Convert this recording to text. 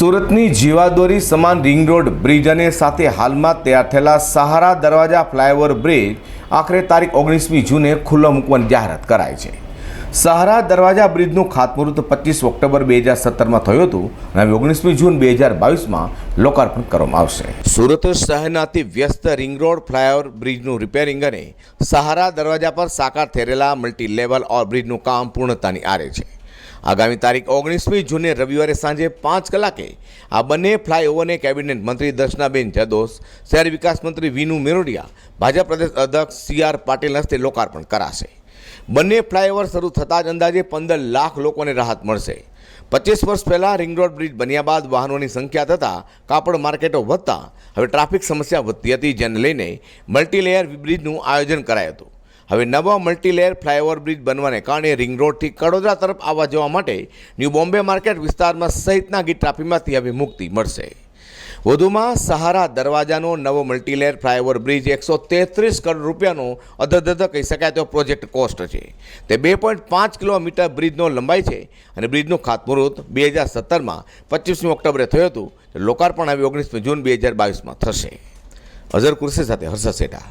સુરતની જીવાદોરી સમાન રિંગ રોડ બ્રિજ અને સાથે હાલમાં તૈયાર થયેલા સહારા દરવાજા ફ્લાયઓવર બ્રિજ આખરે તારીખ ઓગણીસમી જૂને ખુલ્લો મૂકવાની જાહેરાત કરાઈ છે. સહારા દરવાજા બ્રિજનું ખાતમુહૂર્ત પચીસ ઓક્ટોબર બે હજાર સત્તરમાં થયું હતું અને હવે ઓગણીસમી જૂન બે હજાર બાવીસમાં લોકાર્પણ કરવામાં આવશે. સુરત શહેરના અતિ વ્યસ્ત રિંગ રોડ ફ્લાયઓવર બ્રિજનું રિપેરિંગ અને સહારા દરવાજા પર સાકાર થયેલા મલ્ટી લેવલ ઓર બ્રિજનું કામ પૂર્ણતાની આરે છે. આગામી તારીખ ઓગણીસમી જૂને રવિવારે સાંજે પાંચ કલાકે આ બંને ફ્લાયઓવરને કેબિનેટ મંત્રી દર્શનાબેન જદોસ, શહેર વિકાસ મંત્રી વિનુ મેરોડિયા, ભાજપ પ્રદેશ અધ્યક્ષ સી આર પાટીલ હસ્તે લોકાર્પણ કરાશે. બંને ફ્લાયઓવર શરૂ થતાં જ અંદાજે પંદર લાખ લોકોને રાહત મળશે. પચીસ વર્ષ પહેલાં રિંગ રોડ બ્રિજ બન્યા બાદ વાહનોની સંખ્યા થતાં કાપડ માર્કેટો વધતા, હવે ટ્રાફિક સમસ્યા વધતી હતી, જેને લઈને મલ્ટીલેયર બ્રિજનું આયોજન કરાયું હતું. હવે નવા મલ્ટીલેયર ફ્લાયઓવર બ્રિજ બનવાને કારણે રિંગ રોડથી કડોદરા તરફ આવવા જવા માટે ન્યૂ બોમ્બે માર્કેટ વિસ્તારમાં સહિતના ગીત ટ્રાફિકમાંથી હવે મુક્તિ મળશે. વધુમાં સહારા દરવાજાનો નવો મલ્ટીલેયર ફ્લાયઓવર બ્રિજ એકસો તેત્રીસ કરોડ રૂપિયાનો અધધધ કહી શકાય તેવો પ્રોજેક્ટ કોસ્ટ છે. તે બે પોઈન્ટ પાંચ કિલોમીટર બ્રિજનો લંબાઈ છે અને બ્રિજનું ખાતમુહૂર્ત બે હજાર સત્તરમાં પચીસમી ઓક્ટોબરે થયું હતું. લોકાર્પણ હવે ઓગણીસમી જૂન બે હજાર બાવીસમાં થશે. અઝર કુર્સી સાથે હર્ષદ સેઠા.